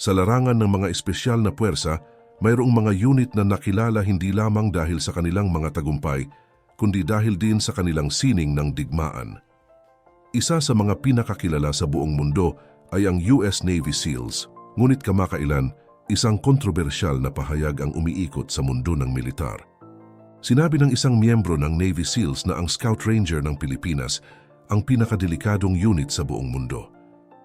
Sa larangan ng mga espesyal na puwersa, mayroong mga unit na nakilala hindi lamang dahil sa kanilang mga tagumpay, kundi dahil din sa kanilang sining ng digmaan. Isa sa mga pinakakilala sa buong mundo ay ang US Navy SEALs, ngunit kamakailan, isang kontrobersyal na pahayag ang umiikot sa mundo ng militar. Sinabi ng isang miyembro ng Navy SEALs na ang Scout Ranger ng Pilipinas ang pinakadelikadong unit sa buong mundo.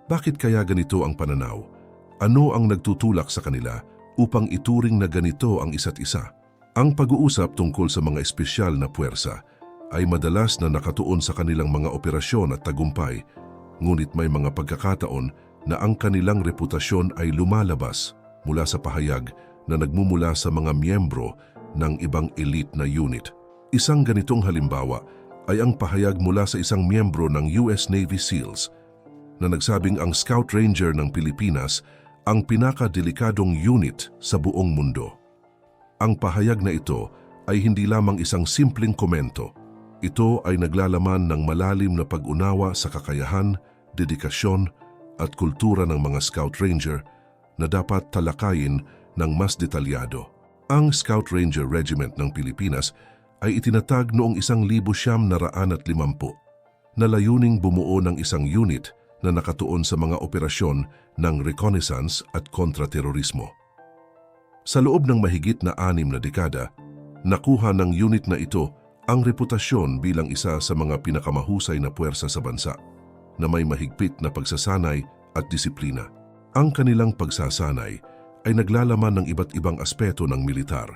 Bakit kaya ganito ang pananaw? Ano ang nagtutulak sa kanila upang ituring na ganito ang isa't isa? Ang pag-uusap tungkol sa mga espesyal na puwersa ay madalas na nakatuon sa kanilang mga operasyon at tagumpay, ngunit may mga pagkakataon na ang kanilang reputasyon ay lumalabas mula sa pahayag na nagmumula sa mga miyembro ng ibang elite na unit. Isang ganitong halimbawa ay ang pahayag mula sa isang miyembro ng US Navy SEALs na nagsabing ang Scout Ranger ng Pilipinas ang pinakadelikadong unit sa buong mundo. Ang pahayag na ito ay hindi lamang isang simpleng komento. Ito ay naglalaman ng malalim na pag-unawa sa kakayahan, dedikasyon at kultura ng mga Scout Ranger na dapat talakayin ng mas detalyado. Ang Scout Ranger Regiment ng Pilipinas ay itinatag noong isang libo siyam na raan at limampu na layuning bumuo ng isang unit na nakatuon sa mga operasyon ng reconnaissance at kontraterorismo. Sa loob ng mahigit na anim na dekada, nakuha ng unit na ito ang reputasyon bilang isa sa mga pinakamahusay na puwersa sa bansa na may mahigpit na pagsasanay at disiplina. Ang kanilang pagsasanay ay naglalaman ng iba't ibang aspeto ng militar,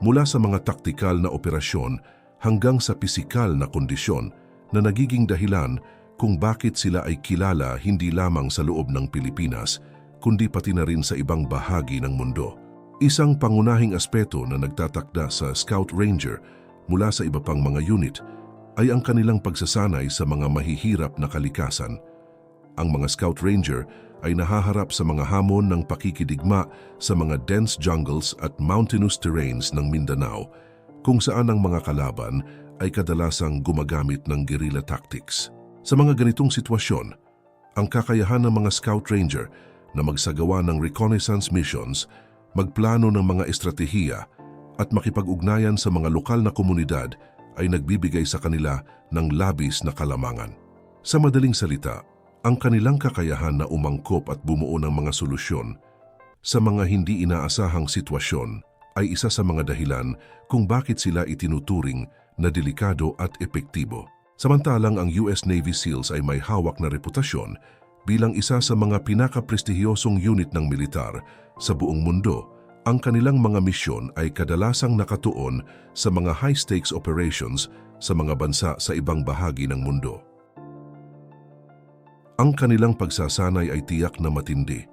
mula sa mga taktikal na operasyon hanggang sa pisikal na kondisyon na nagiging dahilan kung bakit sila ay kilala hindi lamang sa loob ng Pilipinas, kundi pati na rin sa ibang bahagi ng mundo. Isang pangunahing aspeto na nagtatakda sa Scout Ranger mula sa iba pang mga unit ay ang kanilang pagsasanay sa mga mahihirap na kalikasan. Ang mga Scout Ranger ay nahaharap sa mga hamon ng pakikidigma sa mga dense jungles at mountainous terrains ng Mindanao kung saan ang mga kalaban ay kadalasang gumagamit ng guerrilla tactics. Sa mga ganitong sitwasyon, ang kakayahan ng mga Scout Ranger na magsagawa ng reconnaissance missions, magplano ng mga estratehiya at makipag-ugnayan sa mga lokal na komunidad ay nagbibigay sa kanila ng labis na kalamangan. Sa madaling salita, ang kanilang kakayahan na umangkop at bumuo ng mga solusyon sa mga hindi inaasahang sitwasyon ay isa sa mga dahilan kung bakit sila itinuturing na delikado at epektibo. Samantalang ang US Navy SEALs ay may hawak na reputasyon bilang isa sa mga pinakaprestihiyosong unit ng militar sa buong mundo, ang kanilang mga misyon ay kadalasang nakatuon sa mga high-stakes operations sa mga bansa sa ibang bahagi ng mundo. Ang kanilang pagsasanay ay tiyak na matindi,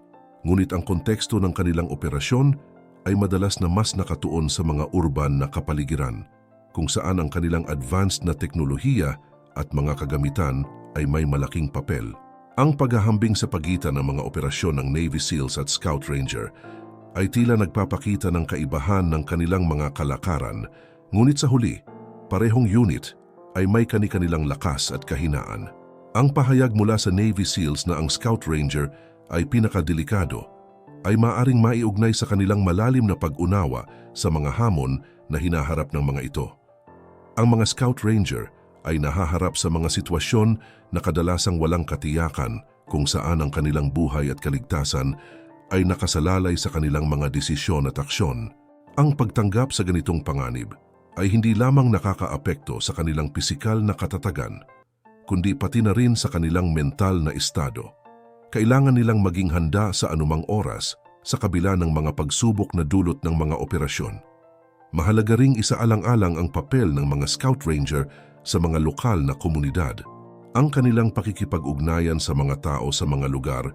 ngunit ang konteksto ng kanilang operasyon ay madalas na mas nakatuon sa mga urban na kapaligiran, kung saan ang kanilang advanced na teknolohiya at mga kagamitan ay may malaking papel. Ang paghahambing sa pagitan ng mga operasyon ng Navy SEALs at Scout Ranger ay tila nagpapakita ng kaibahan ng kanilang mga kalakaran, ngunit sa huli, parehong unit ay may kani-kanilang lakas at kahinaan. Ang pahayag mula sa Navy SEALs na ang Scout Ranger ay pinakadelikado ay maaring maiugnay sa kanilang malalim na pag-unawa sa mga hamon na hinaharap ng mga ito. Ang mga Scout Ranger ay nahaharap sa mga sitwasyon na kadalasang walang katiyakan kung saan ang kanilang buhay at kaligtasan ay nakasalalay sa kanilang mga desisyon at aksyon. Ang pagtanggap sa ganitong panganib ay hindi lamang nakakaapekto sa kanilang pisikal na katatagan, kundi pati na rin sa kanilang mental na estado. Kailangan nilang maging handa sa anumang oras sa kabila ng mga pagsubok na dulot ng mga operasyon. Mahalaga ring isaalang-alang ang papel ng mga Scout Ranger sa mga lokal na komunidad. Ang kanilang pakikipag-ugnayan sa mga tao sa mga lugar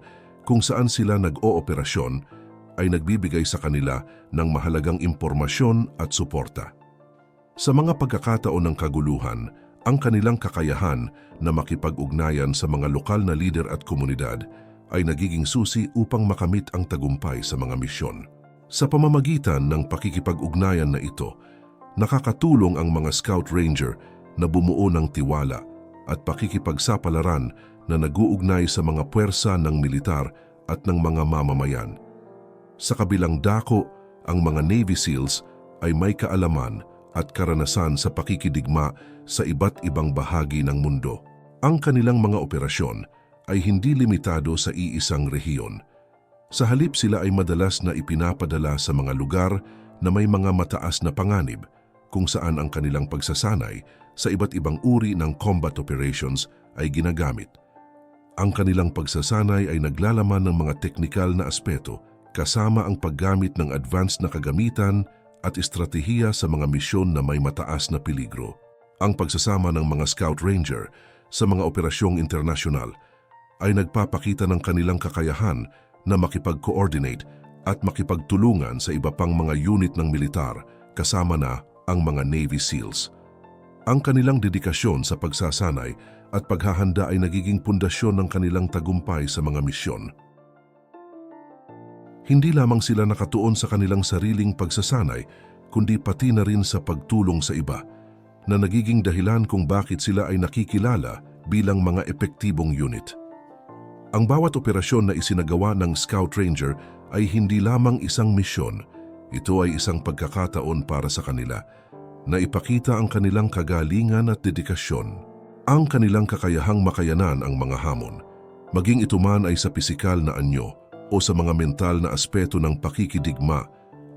kung saan sila nag-ooperasyon ay nagbibigay sa kanila ng mahalagang impormasyon at suporta. Sa mga pagkakataon ng kaguluhan, ang kanilang kakayahan na makipag-ugnayan sa mga lokal na lider at komunidad ay nagiging susi upang makamit ang tagumpay sa mga misyon. Sa pamamagitan ng pakikipag-ugnayan na ito, nakakatulong ang mga Scout Ranger na bumuo ng tiwala at pakikipagsapalaran na naguugnay sa mga puwersa ng militar at ng mga mamamayan. Sa kabilang dako, ang mga Navy SEALs ay may kaalaman at karanasan sa pakikidigma sa iba't ibang bahagi ng mundo. Ang kanilang mga operasyon ay hindi limitado sa iisang rehiyon. Sa halip sila ay madalas na ipinapadala sa mga lugar na may mga mataas na panganib kung saan ang kanilang pagsasanay sa iba't ibang uri ng combat operations ay ginagamit. Ang kanilang pagsasanay ay naglalaman ng mga teknikal na aspeto kasama ang paggamit ng advanced na kagamitan at estratehiya sa mga misyon na may mataas na peligro. Ang pagsasama ng mga Scout Ranger sa mga operasyong internasyonal ay nagpapakita ng kanilang kakayahan na makipag-coordinate at makipagtulungan sa iba pang mga unit ng militar kasama na ang mga Navy SEALs. Ang kanilang dedikasyon sa pagsasanay at paghahanda ay nagiging pundasyon ng kanilang tagumpay sa mga misyon. Hindi lamang sila nakatuon sa kanilang sariling pagsasanay, kundi pati na rin sa pagtulong sa iba, na nagiging dahilan kung bakit sila ay nakikilala bilang mga epektibong unit. Ang bawat operasyon na isinagawa ng Scout Ranger ay hindi lamang isang misyon, ito ay isang pagkakataon para sa kanila na ipakita ang kanilang kagalingan at dedikasyon, ang kanilang kakayahang makayanan ang mga hamon, maging ito man ay sa pisikal na anyo o sa mga mental na aspeto ng pakikidigma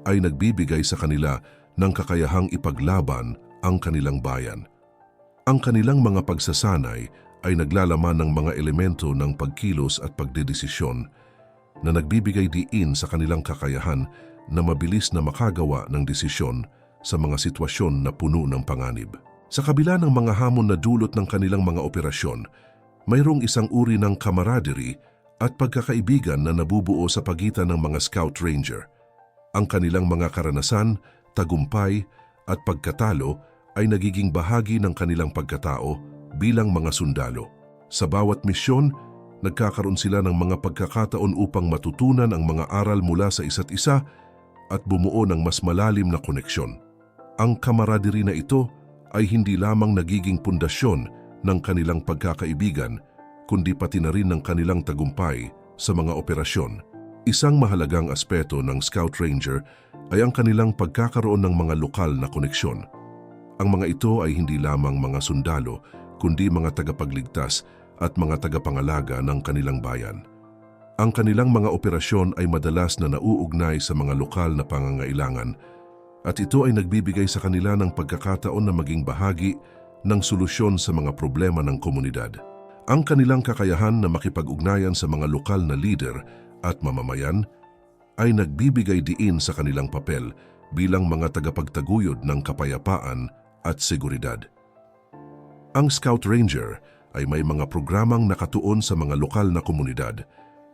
ay nagbibigay sa kanila ng kakayahang ipaglaban ang kanilang bayan. Ang kanilang mga pagsasanay ay naglalaman ng mga elemento ng pagkilos at pagdedesisyon na nagbibigay diin sa kanilang kakayahan na mabilis na makagawa ng desisyon sa mga sitwasyon na puno ng panganib. Sa kabila ng mga hamon na dulot ng kanilang mga operasyon, mayroong isang uri ng camaraderie at pagkakaibigan na nabubuo sa pagitan ng mga Scout Ranger. Ang kanilang mga karanasan, tagumpay at pagkatalo ay nagiging bahagi ng kanilang pagkatao bilang mga sundalo. Sa bawat misyon, nagkakaroon sila ng mga pagkakataon upang matutunan ang mga aral mula sa isa't isa at bumuo ng mas malalim na koneksyon. Ang camaraderie na ito ay hindi lamang nagiging pundasyon ng kanilang pagkakaibigan, kundi pati na rin ng kanilang tagumpay sa mga operasyon. Isang mahalagang aspeto ng Scout Ranger ay ang kanilang pagkakaroon ng mga lokal na koneksyon. Ang mga ito ay hindi lamang mga sundalo, kundi mga tagapagligtas at mga tagapangalaga ng kanilang bayan. Ang kanilang mga operasyon ay madalas na nauugnay sa mga lokal na pangangailangan at ito ay nagbibigay sa kanila ng pagkakataon na maging bahagi ng solusyon sa mga problema ng komunidad. Ang kanilang kakayahan na makipag-ugnayan sa mga lokal na leader at mamamayan ay nagbibigay diin sa kanilang papel bilang mga tagapagtaguyod ng kapayapaan at seguridad. Ang Scout Ranger ay may mga programang nakatuon sa mga lokal na komunidad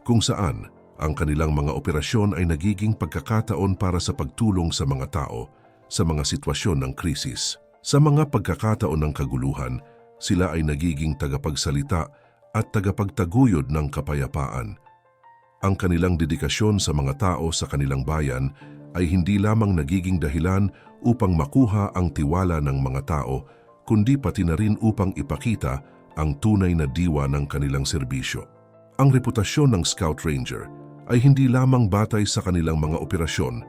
kung saan ang kanilang mga operasyon ay nagiging pagkakataon para sa pagtulong sa mga tao sa mga sitwasyon ng krisis. Sa mga pagkakataon ng kaguluhan, sila ay nagiging tagapagsalita at tagapagtaguyod ng kapayapaan. Ang kanilang dedikasyon sa mga tao sa kanilang bayan ay hindi lamang nagiging dahilan upang makuha ang tiwala ng mga tao, kundi pati na rin upang ipakita ang tunay na diwa ng kanilang serbisyo. Ang reputasyon ng Scout Ranger ay hindi lamang batay sa kanilang mga operasyon,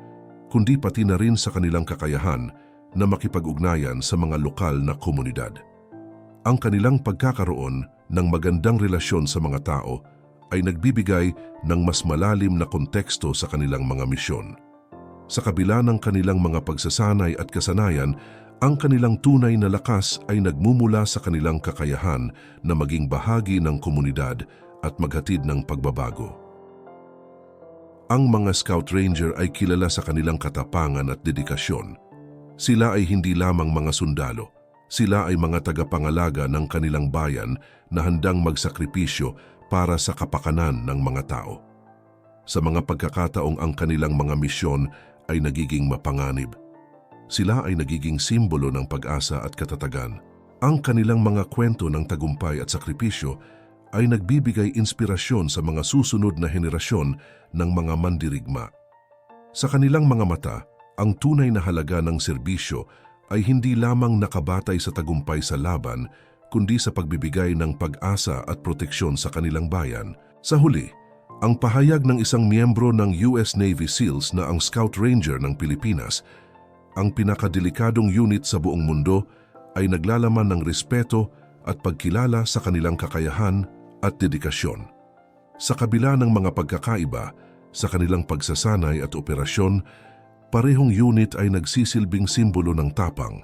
kundi pati na rin sa kanilang kakayahan na makipag-ugnayan sa mga lokal na komunidad. Ang kanilang pagkakaroon ng magandang relasyon sa mga tao ay nagbibigay ng mas malalim na konteksto sa kanilang mga misyon. Sa kabila ng kanilang mga pagsasanay at kasanayan, ang kanilang tunay na lakas ay nagmumula sa kanilang kakayahan na maging bahagi ng komunidad at maghatid ng pagbabago. Ang mga Scout Ranger ay kilala sa kanilang katapangan at dedikasyon. Sila ay hindi lamang mga sundalo, sila ay mga tagapangalaga ng kanilang bayan na handang magsakripisyo para sa kapakanan ng mga tao. Sa mga pagkakataong ang kanilang mga misyon ay nagiging mapanganib, sila ay nagiging simbolo ng pag-asa at katatagan. Ang kanilang mga kwento ng tagumpay at sakripisyo ay nagbibigay inspirasyon sa mga susunod na henerasyon ng mga mandirigma. Sa kanilang mga mata, ang tunay na halaga ng serbisyo ay hindi lamang nakabatay sa tagumpay sa laban, kundi sa pagbibigay ng pag-asa at proteksyon sa kanilang bayan. Sa huli, Ang pahayag ng isang miyembro ng US Navy SEALs na ang Scout Ranger ng Pilipinas, ang pinakadelikadong unit sa buong mundo, ay naglalaman ng respeto at pagkilala sa kanilang kakayahan at dedikasyon. Sa kabila ng mga pagkakaiba sa kanilang pagsasanay at operasyon, parehong unit ay nagsisilbing simbolo ng tapang,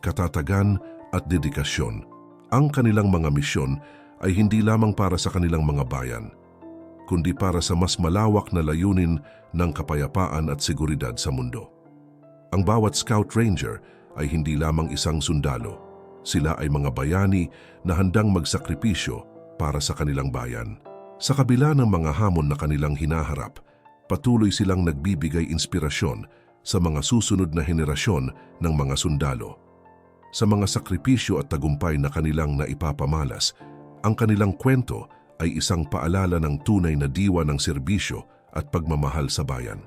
katatagan at dedikasyon. Ang kanilang mga misyon ay hindi lamang para sa kanilang mga bayan, kundi para sa mas malawak na layunin ng kapayapaan at seguridad sa mundo. Ang bawat Scout Ranger ay hindi lamang isang sundalo. Sila ay mga bayani na handang magsakripisyo para sa kanilang bayan. Sa kabila ng mga hamon na kanilang hinaharap, patuloy silang nagbibigay inspirasyon sa mga susunod na henerasyon ng mga sundalo. Sa mga sakripisyo at tagumpay na kanilang naipapamalas, ang kanilang kwento ay isang paalala ng tunay na diwa ng serbisyo at pagmamahal sa bayan.